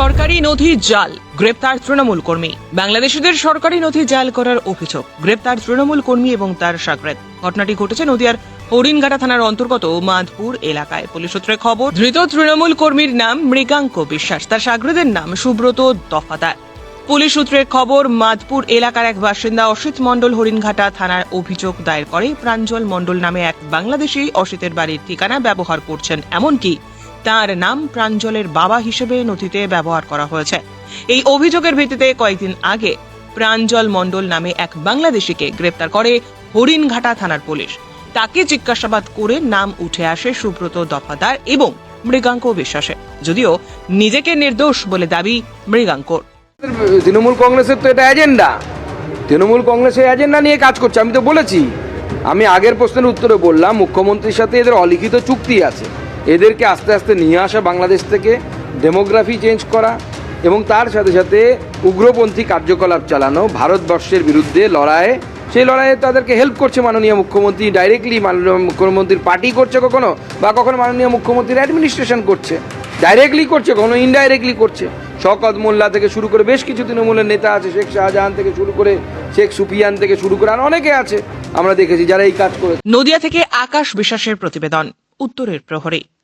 সরকারি নথি জাল, গ্রেপ্তার তৃণমূল কর্মী। বাংলাদেশিদের সরকারি নথি জাল করার অভিযোগ, গ্রেপ্তার তৃণমূল কর্মী এবং তার সাকরেত ঘটনাটি ঘটেছে নদিয়ার হরিণঘাটা থানার অন্তর্গত মাধপুর এলাকায়। পুলিশ সূত্রে খবর, ধৃত তৃণমূল কর্মীর নাম মৃগাঙ্ক বিশ্বাস। তার সাগরেদের নাম সুব্রত দফাদার। পুলিশ সূত্রের খবর, মাধপুর এলাকার এক বাসিন্দা অসিত মণ্ডল হরিণঘাটা থানার অভিযোগ দায়ের করে। প্রাঞ্জল মণ্ডল নামে এক বাংলাদেশি অসিতের বাড়ির ঠিকানা ব্যবহার করছেন। এমনকি তার নাম প্রাঞ্জলের বাবা হিসেবে নথিতে ব্যবহার করা হয়েছে। এই অভিযোগের ভিত্তিতে কয়েকদিন আগে প্রাঞ্জল মণ্ডল নামে এক বাংলাদেশিকে গ্রেপ্তার করে হরিণঘাটা থানার পুলিশ। তাকে জিজ্ঞাসাবাদ করে নাম উঠে আসে সুব্রত দফাদার এবং মৃগাঙ্ক বিশ্বাসে। যদিও নিজেকে নির্দোষ বলে দাবি মৃগাঙ্কর। তৃণমূল কংগ্রেসের তো এটা এজেন্ডা। তৃণমূল কংগ্রেসের এজেন্ডা নিয়ে কাজ করছে, আমি তো বলেছি। আমি আগের প্রশ্নের উত্তরে বললাম, মুখ্যমন্ত্রীর সাথে এদের অলিখিত চুক্তি আছে। এদেরকে আস্তে আস্তে নিয়ে আসা বাংলাদেশ থেকে ডেমোগ্রাফি চেঞ্জ করা এবং তার সাথে সাথে উগ্রপন্থী কার্যকলাপ চালানো, ভারতবর্ষের বিরুদ্ধে লড়াইয়ে সেই লড়াইয়ে তাদেরকে হেল্প করছে মাননীয় মুখ্যমন্ত্রী ডাইরেক্টলি মাননীয় মুখ্যমন্ত্রীর পার্টি করছে কখনো বা কখনো মাননীয় মুখ্যমন্ত্রীর অ্যাডমিনিস্ট্রেশন করছে। ডাইরেক্টলি করছে, কখনো ইনডাইরেক্টলি করছে। শকত মোল্লা থেকে শুরু করে বেশ কিছু তৃণমূলের নেতা আছে, শেখ শাহজাহান থেকে শুরু করে শেখ সুফিয়ান থেকে শুরু করে আর অনেকে আছে, আমরা দেখেছি যারা এই কাজ করে নদিয়া থেকে আকাশ বিশ্বাসের প্রতিবেদন, উত্তরের প্রহরী।